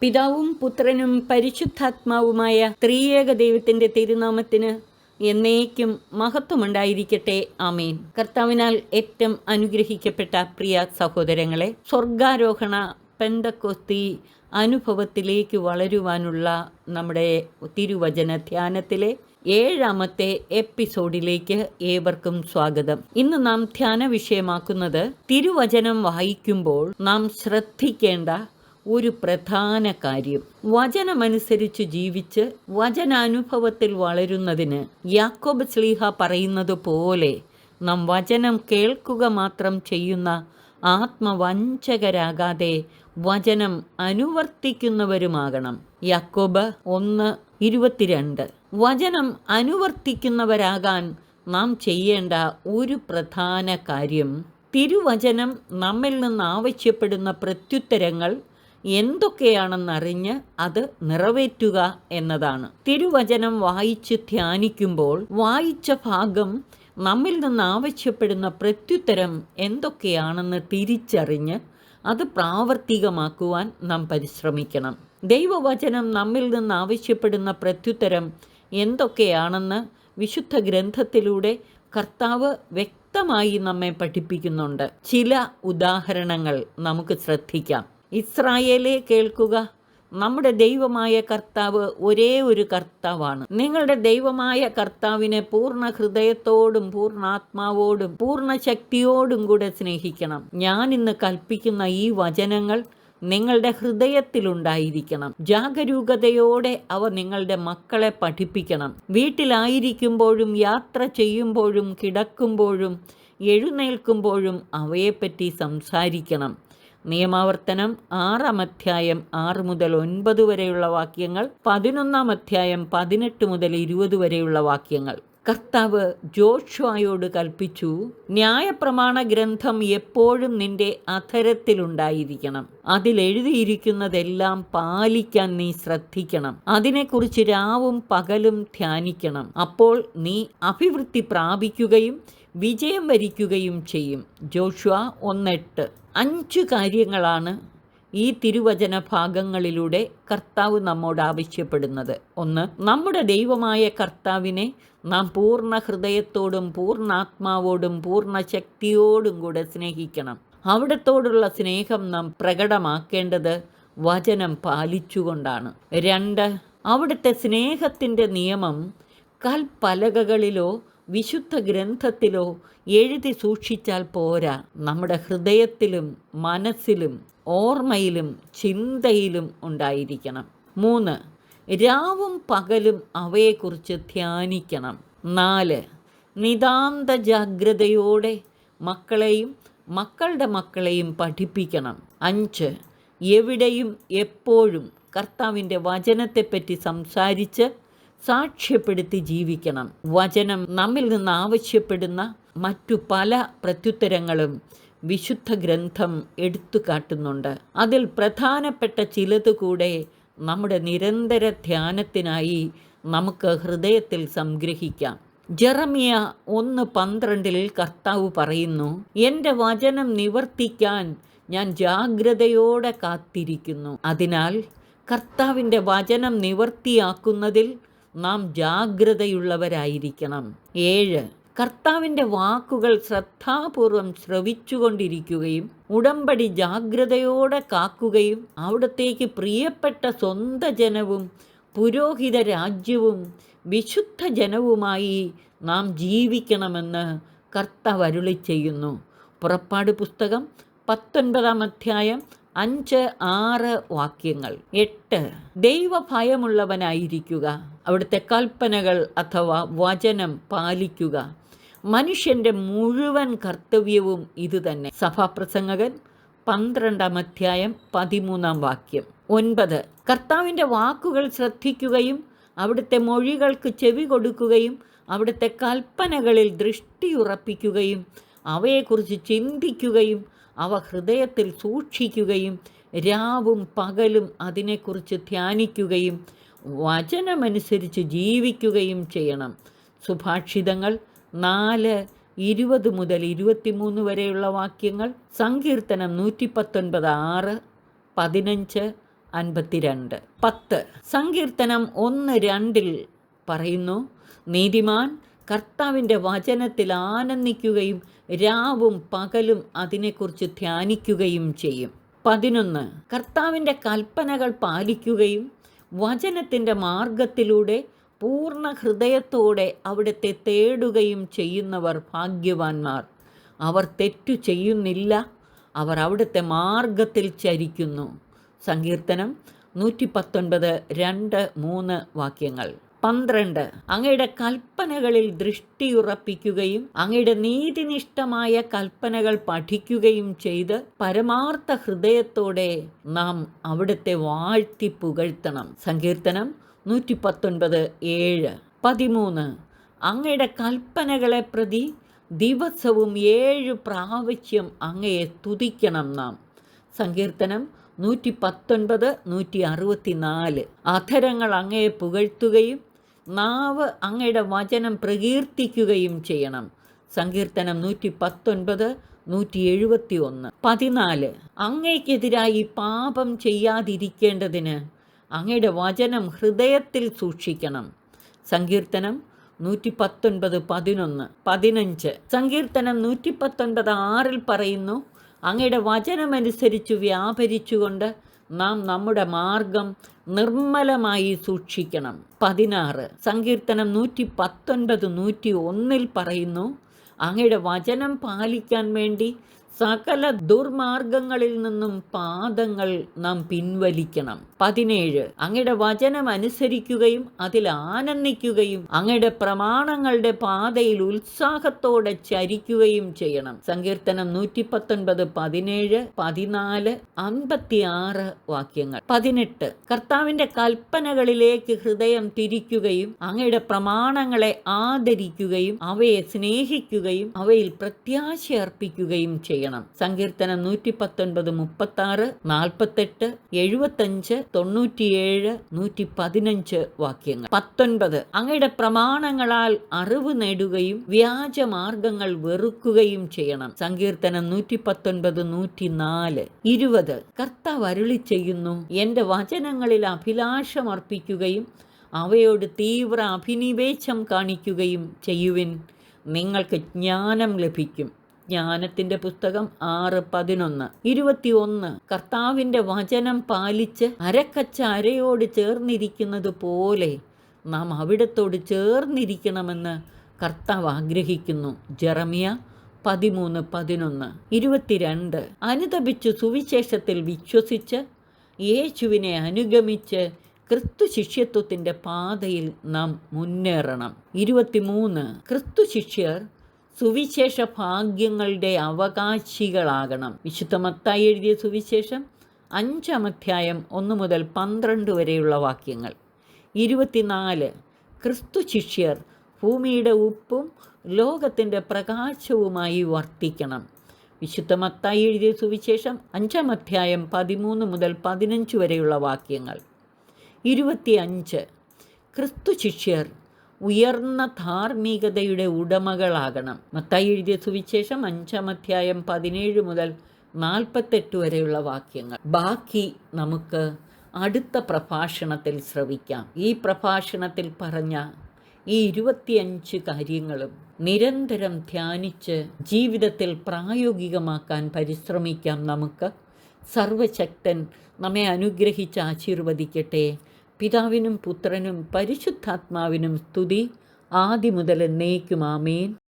പിതാവും പുത്രനും പരിശുദ്ധാത്മാവുമായ ത്രിയേക ദൈവത്തിന്റെ തിരുനാമത്തിന് എന്നേക്കും മഹത്വമുണ്ടായിരിക്കട്ടെ. ആമേൻ. കർത്താവിനാൽ ഏറ്റവും അനുഗ്രഹിക്കപ്പെട്ട പ്രിയ സഹോദരങ്ങളെ സ്വർഗാരോഹണ പെന്തക്കൊസ്തി അനുഭവത്തിലേക്ക് വളരുവാനുള്ള നമ്മുടെ തിരുവചന ധ്യാനത്തിലെ ഏഴാമത്തെ എപ്പിസോഡിലേക്ക് ഏവർക്കും സ്വാഗതം. ഇന്ന് നാം ധ്യാന വിഷയമാക്കുന്നത് തിരുവചനം വായിക്കുമ്പോൾ നാം ശ്രദ്ധിക്കേണ്ട ഒരു പ്രധാന കാര്യം. വചനമനുസരിച്ച് ജീവിച്ച് വചനാനുഭവത്തിൽ വളരുന്നതിന് യാക്കോബ് സ്ലീഹ പറയുന്നത് പോലെ നാം വചനം കേൾക്കുക മാത്രം ചെയ്യുന്ന ആത്മവഞ്ചകരാകാതെ വചനം അനുവർത്തിക്കുന്നവരുമാകണം. യാക്കോബ് ഒന്ന് ഇരുപത്തിരണ്ട്. വചനം അനുവർത്തിക്കുന്നവരാകാൻ നാം ചെയ്യേണ്ട ഒരു പ്രധാന കാര്യം തിരുവചനം നമ്മിൽ നിന്ന് ആവശ്യപ്പെടുന്ന പ്രത്യുത്തരങ്ങൾ എന്തൊക്കെയാണെന്നറിഞ്ഞ് അത് നിറവേറ്റുക എന്നതാണ്. തിരുവചനം വായിച്ച് ധ്യാനിക്കുമ്പോൾ വായിച്ച ഭാഗം നമ്മിൽ നിന്ന് ആവശ്യപ്പെടുന്ന പ്രത്യുത്തരം എന്തൊക്കെയാണെന്ന് തിരിച്ചറിഞ്ഞ് അത് പ്രാവർത്തികമാക്കുവാൻ നാം പരിശ്രമിക്കണം. ദൈവവചനം നമ്മിൽ നിന്ന് ആവശ്യപ്പെടുന്ന പ്രത്യുത്തരം എന്തൊക്കെയാണെന്ന് വിശുദ്ധ ഗ്രന്ഥത്തിലൂടെ കർത്താവ് വ്യക്തമായി നമ്മെ പഠിപ്പിക്കുന്നുണ്ട്. ചില ഉദാഹരണങ്ങൾ നമുക്ക് ശ്രദ്ധിക്കാം. ഇസ്രായേലെ കേൾക്കുക. നമ്മുടെ ദൈവമായ കർത്താവ് ഒരേ ഒരു കർത്താവാണ്. നിങ്ങളുടെ ദൈവമായ കർത്താവിനെ പൂർണ ഹൃദയത്തോടും പൂർണാത്മാവോടും പൂർണ ശക്തിയോടും കൂടെ സ്നേഹിക്കണം. ഞാൻ ഇന്ന് കൽപ്പിക്കുന്ന ഈ വചനങ്ങൾ നിങ്ങളുടെ ഹൃദയത്തിലുണ്ടായിരിക്കണം. ജാഗരൂകതയോടെ അവ നിങ്ങളുടെ മക്കളെ പഠിപ്പിക്കണം. വീട്ടിലായിരിക്കുമ്പോഴും യാത്ര ചെയ്യുമ്പോഴും കിടക്കുമ്പോഴും എഴുന്നേൽക്കുമ്പോഴും അവയെപ്പറ്റി സംസാരിക്കണം. നിയമാവർത്തനം ആറാം അധ്യായം ആറ് മുതൽ ഒൻപത് വരെയുള്ള വാക്യങ്ങൾ പതിനൊന്നാം അധ്യായം പതിനെട്ട് മുതൽ ഇരുപത് വരെയുള്ള വാക്യങ്ങൾ. കർത്താവ് ജോഷുവായോട് കൽപ്പിച്ചു ന്യായപ്രമാണ ഗ്രന്ഥം എപ്പോഴും നിന്റെ അധരത്തിലുണ്ടായിരിക്കണം. അതിൽ എഴുതിയിരിക്കുന്നതെല്ലാം പാലിക്കാൻ നീ ശ്രദ്ധിക്കണം. അതിനെക്കുറിച്ച് രാവും പകലും ധ്യാനിക്കണം. അപ്പോൾ നീ അഭിവൃദ്ധി പ്രാപിക്കുകയും വിജയം വരിക്കുകയും ചെയ്യും. ജോഷുവ ഒന്നെട്ട്. അഞ്ച് കാര്യങ്ങളാണ് ഈ തിരുവചന ഭാഗങ്ങളിലൂടെ കർത്താവ് നമ്മോട് ആവശ്യപ്പെടുന്നത്. ഒന്ന് നമ്മുടെ ദൈവമായ കർത്താവിനെ നാം പൂർണ ഹൃദയത്തോടും പൂർണാത്മാവോടും പൂർണ ശക്തിയോടും കൂടെ സ്നേഹിക്കണം. അവിടത്തോടുള്ള സ്നേഹം നാം പ്രകടമാക്കേണ്ടത് വചനം പാലിച്ചുകൊണ്ടാണ്. രണ്ട് അവിടുത്തെ സ്നേഹത്തിന്റെ നിയമം കൽപ്പലകകളിലോ വിശുദ്ധ ഗ്രന്ഥത്തിലോ എഴുതി സൂക്ഷിച്ചാൽ പോരാ. നമ്മുടെ ഹൃദയത്തിലും മനസ്സിലും ഓർമ്മയിലും ചിന്തയിലും ഉണ്ടായിരിക്കണം. മൂന്ന് രാവും പകലും അവയെക്കുറിച്ച് ധ്യാനിക്കണം. നാല് നിതാന്ത ജാഗ്രതയോടെ മക്കളെയും മക്കളുടെ മക്കളെയും പഠിപ്പിക്കണം. അഞ്ച് എവിടെയും എപ്പോഴും കർത്താവിന്റെ വചനത്തെപ്പറ്റി സംസാരിച്ച് സാക്ഷ്യപ്പെടുത്തി ജീവിക്കണം. വചനം നമ്മിൽ നിന്ന് ആവശ്യപ്പെടുന്ന മറ്റു പല പ്രത്യുത്തരങ്ങളും വിശുദ്ധ ഗ്രന്ഥം എടുത്തു കാട്ടുന്നുണ്ട്. അതിൽ പ്രധാനപ്പെട്ട ചിലത് കൂടെ നമ്മുടെ നിരന്തര ധ്യാനത്തിനായി നമുക്ക് ഹൃദയത്തിൽ സംഗ്രഹിക്കാം. ജെറമിയ ഒന്ന് പന്ത്രണ്ടിൽ കർത്താവ് പറയുന്നു എന്റെ വചനം നിവർത്തിക്കാൻ ഞാൻ ജാഗ്രതയോടെ കാത്തിരിക്കുന്നു. അതിനാൽ കർത്താവിന്റെ വചനം നിവർത്തിയാക്കുന്നതിൽ നാം ജാഗ്രതയുള്ളവരായിരിക്കണം. ഏഴ് കർത്താവിന്റെ വാക്കുകൾ ശ്രദ്ധാപൂർവം ശ്രവിച്ചുകൊണ്ടിരിക്കുകയും ഉടമ്പടി ജാഗ്രതയോടെ കാക്കുകയും അവിടത്തേക്ക് പ്രിയപ്പെട്ട സ്വന്ത ജനവും പുരോഹിത രാജ്യവും വിശുദ്ധ ജനവുമായി നാം ജീവിക്കണമെന്ന് കർത്താവ് അരുളി ചെയ്യുന്നു പുറപ്പാട് പുസ്തകം പത്തൊൻപതാം അധ്യായം അഞ്ച് ആറ് വാക്യങ്ങൾ. എട്ട് ദൈവഭയമുള്ളവനായിരിക്കുക. അവിടുത്തെ കൽപ്പനകൾ അഥവാ വചനം പാലിക്കുക. മനുഷ്യന്റെ മുഴുവൻ കർത്തവ്യവും ഇതുതന്നെ സഭാപ്രസംഗകൻ പന്ത്രണ്ടാം അധ്യായം പതിമൂന്നാം വാക്യം. ഒൻപത് കർത്താവിന്റെ വാക്കുകൾ ശ്രദ്ധിക്കുകയും അവിടുത്തെ മൊഴികൾക്ക് ചെവി കൊടുക്കുകയും അവിടുത്തെ കൽപ്പനകളിൽ ദൃഷ്ടിയുറപ്പിക്കുകയും അവയെക്കുറിച്ച് ചിന്തിക്കുകയും അവ ഹൃദയത്തിൽ സൂക്ഷിക്കുകയും രാവും പകലും അതിനെക്കുറിച്ച് ധ്യാനിക്കുകയും വചനമനുസരിച്ച് ജീവിക്കുകയും ചെയ്യണം. സുഭാഷിതങ്ങൾ നാല് ഇരുപത് മുതൽ ഇരുപത്തിമൂന്ന് വരെയുള്ള വാക്യങ്ങൾ സങ്കീർത്തനം നൂറ്റി പത്തൊൻപത് ആറ് പതിനഞ്ച് അൻപത്തിരണ്ട്. പത്ത്. സങ്കീർത്തനം ഒന്ന് രണ്ടിൽ പറയുന്നു നീതിമാൻ കർത്താവിന്റെ വചനത്തിൽ ആനന്ദിക്കുകയും രാവും പകലും അതിനെക്കുറിച്ച് ധ്യാനിക്കുകയും ചെയ്യും. പതിനൊന്ന്. കർത്താവിന്റെ കൽപ്പനകൾ പാലിക്കുകയും വചനത്തിന്റെ മാർഗത്തിലൂടെ പൂർണ ഹൃദയത്തോടെ അവിടുത്തെ തേടുകയും ചെയ്യുന്നവർ ഭാഗ്യവാന്മാർ. അവർ തെറ്റു ചെയ്യുന്നില്ല. അവർ അവിടുത്തെ മാർഗത്തിൽ ചരിക്കുന്നു. സങ്കീർത്തനം നൂറ്റി പത്തൊൻപത് രണ്ട് മൂന്ന് വാക്യങ്ങൾ. പന്ത്രണ്ട്. അങ്ങയുടെ കൽപ്പനകളിൽ ദൃഷ്ടിയുറപ്പിക്കുകയും അങ്ങയുടെ നീതിനിഷ്ഠമായ കൽപ്പനകൾ പഠിക്കുകയും ചെയ്ത് പരമാർത്ഥ ഹൃദയത്തോടെ നാം അവിടുത്തെ വാഴ്ത്തി പുകഴ്ത്തണം. സങ്കീർത്തനം നൂറ്റി പത്തൊൻപത് ഏഴ്. പതിമൂന്ന്. അങ്ങയുടെ കൽപ്പനകളെ പ്രതി ദിവസവും ഏഴ് പ്രാവശ്യം അങ്ങയെ തുതിക്കണം നാം. സങ്കീർത്തനം നൂറ്റി പത്തൊൻപത് നൂറ്റി അറുപത്തി നാല് അധരങ്ങൾ അങ്ങയെ പുകഴ്ത്തുകയും നാവ് അങ്ങയുടെ വചനം പ്രകീർത്തിക്കുകയും ചെയ്യണം. സങ്കീർത്തനം നൂറ്റി പത്തൊൻപത് നൂറ്റി എഴുപത്തി ഒന്ന് പതിനാല്. അങ്ങയ്ക്കെതിരായി പാപം ചെയ്യാതിരിക്കേണ്ടതിന് അങ്ങയുടെ വചനം ഹൃദയത്തിൽ സൂക്ഷിക്കണം. സങ്കീർത്തനം നൂറ്റി പത്തൊൻപത് പതിനൊന്ന്. പതിനഞ്ച്. സങ്കീർത്തനം നൂറ്റി പത്തൊൻപത് ആറിൽ പറയുന്നു അങ്ങയുടെ വചനമനുസരിച്ച് വ്യാപരിച്ചുകൊണ്ട് നാം നമ്മുടെ മാർഗം നിർമ്മലമായി സൂക്ഷിക്കണം. പതിനാറ്. സങ്കീർത്തനം നൂറ്റി പത്തൊൻപത് നൂറ്റി ഒന്നിൽ പറയുന്നു അങ്ങയുടെ വചനം പാലിക്കാൻ വേണ്ടി സകല ദുർമാർഗങ്ങളിൽ നിന്നും പാദങ്ങൾ നാം പിൻവലിക്കണം. പതിനേഴ് അങ്ങയുടെ വചനം അനുസരിക്കുകയും അതിൽ ആനന്ദിക്കുകയും അങ്ങയുടെ പ്രമാണങ്ങളുടെ പാതയിൽ ഉത്സാഹത്തോടെ ചരിക്കുകയും ചെയ്യണം. സങ്കീർത്തനം നൂറ്റി പത്തൊൻപത് പതിനേഴ് പതിനാല് അൻപത്തിയാറ് വാക്യങ്ങൾ. പതിനെട്ട് കർത്താവിന്റെ കൽപ്പനകളിലേക്ക് ഹൃദയം തിരിക്കുകയും അങ്ങയുടെ പ്രമാണങ്ങളെ ആദരിക്കുകയും അവയെ സ്നേഹിക്കുകയും അവയിൽ പ്രത്യാശ അർപ്പിക്കുകയും ചെയ്യണം. സങ്കീർത്തനം നൂറ്റി പത്തൊൻപത് മുപ്പത്തി ആറ് നാൽപ്പത്തെട്ട് എഴുപത്തഞ്ച് തൊണ്ണൂറ്റിയേഴ് നൂറ്റി പതിനഞ്ച് വാക്യങ്ങൾ. പത്തൊൻപത് അങ്ങയുടെ പ്രമാണങ്ങളാൽ അറിവ് നേടുകയും വ്യാജമാർഗങ്ങൾ വെറുക്കുകയും ചെയ്യണം. സങ്കീർത്തനം നൂറ്റി പത്തൊൻപത് നൂറ്റി നാല് ഇരുപത് കർത്താവ് അരുളി ചെയ്യുന്നു എന്റെ വചനങ്ങളിൽ അഭിലാഷമർപ്പിക്കുകയും അവയോട് തീവ്ര അഭിനിവേശം കാണിക്കുകയും ചെയ്യുവിൻ. നിങ്ങൾക്ക് ജ്ഞാനം ലഭിക്കും. ജ്ഞാനത്തിന്റെ പുസ്തകം ആറ് പതിനൊന്ന്. ഇരുപത്തി ഒന്ന് കർത്താവിന്റെ വചനം പാലിച്ച് അരക്കച്ച അരയോട് ചേർന്നിരിക്കുന്നത് പോലെ നാം അവിടത്തോട് ചേർന്നിരിക്കണമെന്ന് കർത്താവ് ആഗ്രഹിക്കുന്നു. ജെറമിയ പതിമൂന്ന് പതിനൊന്ന്. ഇരുപത്തിരണ്ട്. അനുതപിച്ച് സുവിശേഷത്തിൽ വിശ്വസിച്ച് യേശുവിനെ അനുഗമിച്ച് ക്രിസ്തു ശിഷ്യത്വത്തിന്റെ പാതയിൽ നാം മുന്നേറണം. ഇരുപത്തിമൂന്ന്. ക്രിസ്തു ശിഷ്യർ സുവിശേഷ ഭാഗ്യങ്ങളുടെ അവകാശികളാകണം. വിശുദ്ധ മത്തായി എഴുതിയ സുവിശേഷം അഞ്ചാം അധ്യായം ഒന്ന് മുതൽ പന്ത്രണ്ട് വരെയുള്ള വാക്യങ്ങൾ. ഇരുപത്തിനാല് ക്രിസ്തു ശിഷ്യർ ഭൂമിയുടെ ഉപ്പും ലോകത്തിന്റെ പ്രകാശവുമായി വർത്തിക്കണം. വിശുദ്ധ മത്തായി എഴുതിയ സുവിശേഷം അഞ്ചാം അധ്യായം പതിമൂന്ന് മുതൽ പതിനഞ്ച് വരെയുള്ള വാക്യങ്ങൾ. ഇരുപത്തിയഞ്ച് ക്രിസ്തു ശിഷ്യർ ഉയർന്ന ധാർമ്മികതയുടെ ഉടമകളാകണം. മത്തായി എഴുതിയ സുവിശേഷം അഞ്ചാം അധ്യായം പതിനേഴ് മുതൽ നാൽപ്പത്തെട്ട് വരെയുള്ള വാക്യങ്ങൾ. ബാക്കി നമുക്ക് അടുത്ത പ്രഭാഷണത്തിൽ ശ്രവിക്കാം. ഈ പ്രഭാഷണത്തിൽ പറഞ്ഞ ഈ ഇരുപത്തിയഞ്ച് കാര്യങ്ങളും നിരന്തരം ധ്യാനിച്ച് ജീവിതത്തിൽ പ്രായോഗികമാക്കാൻ പരിശ്രമിക്കാം നമുക്ക്. സർവശക്തൻ നമ്മെ അനുഗ്രഹിച്ച് ആശീർവദിക്കട്ടെ. പിതാവിനും പുത്രനും പരിശുദ്ധാത്മാവിനും സ്തുതി. ആദ്യമുതൽ മുതൽ ആമേൻ.